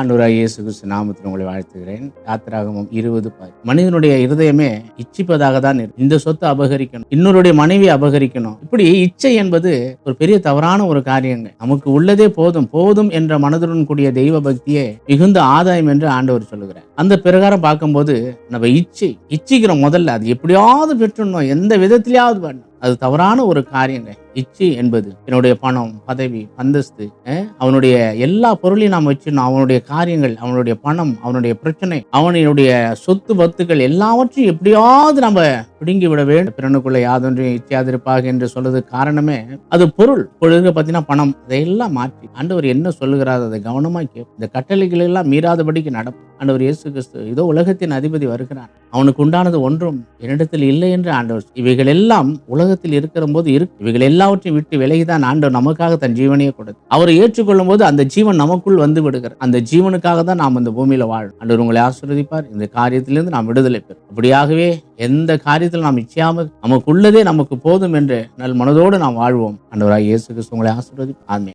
ஆண்டவராய் இயேசு கிறிஸ்து நாமத்தில் உங்களை வாழ்த்துகிறேன். யாத்திராகமம் இருபது பாய் மனிதனுடைய இருதயமே இச்சிப்பதாக தான் இருக்கு. இந்த சொத்தை அபகரிக்கணும் இன்னொருடைய மனைவி அபகரிக்கணும். இப்படி இச்சை என்பது ஒரு பெரிய தவறான ஒரு காரியங்க நமக்கு உள்ளதே போதும் போதும் என்ற மனதுடன் கூடிய தெய்வ பக்தியே மிகுந்த ஆதாயம் என்று ஆண்டவர் சொல்லுகிறார். அந்த பிரகாரம் பார்க்கும்போது நம்ம இச்சை இச்சிக்கிறோம் முதல்ல அது எப்படியாவது பெற்றுடணும் எந்த விதத்திலேயாவது பண்ணணும். அது தவறான ஒரு காரியங்க இச்சி என்பது என்னுடைய பணம் பதவி அந்தஸ்து அவனுடைய எல்லா பொருளையும் நாம் வச்சிடணும் அவனுடைய காரியங்கள் அவனுடைய பணம் அவனுடைய பிரச்சனை அவனுடைய சொத்து பத்துக்கள் எல்லாவற்றையும் எப்படியாவது நம்ம பிடுங்கி விட வேண்டும். பிறனுக்குள்ள யாதொன்றையும் இச்சையாதிருப்பாக என்று சொல்றது காரணமே அது பொருள். பொழுது பார்த்தீங்கன்னா பணம். அதையெல்லாம் மாற்றி ஆண்டவர் என்ன சொல்லுகிறார்? அதை கவனமாக கேட்போம் இந்த கட்டளைகள் எல்லாம் மீறாதபடிக்கு நடக்கும். ஆண்டவர் இயேசு கிறிஸ்து இதோ உலகத்தின் அதிபதி வருகிறான் அவனுக்கு உண்டானது ஒன்றும் என்னிடத்தில் இல்லை என்று ஆண்டவர் இவைகள் எல்லாம் உலகத்தில் இருக்கிற போது இருக்கு. இவைகள் எல்லாம் எல்லாவற்றையும் விட்டு விலகிதான் ஆண்டவர் நமக்காக தன் ஜீவனையே கொடுத்து அவரை ஏற்றுக்கொள்ளும் போது அந்த ஜீவன் நமக்குள் வந்து விடுகிறார் அந்த ஜீவனுக்காக தான் நாம் இந்த பூமியில வாழும். ஆண்டவர் உங்களை ஆசீர்வதிப்பார். இந்த காரியத்திலிருந்து நாம் விடுதலை பெறும். அப்படியாகவே எந்த காரியத்தில் நாம் இச்சையாமல் நமக்குள்ளதே நமக்கு போதும் என்று நல் மனதோடு நாம் வாழ்வோம். அன்றவராக இயேசு கிறிஸ்து உங்களை ஆசீர்வதிப்பார். ஆமே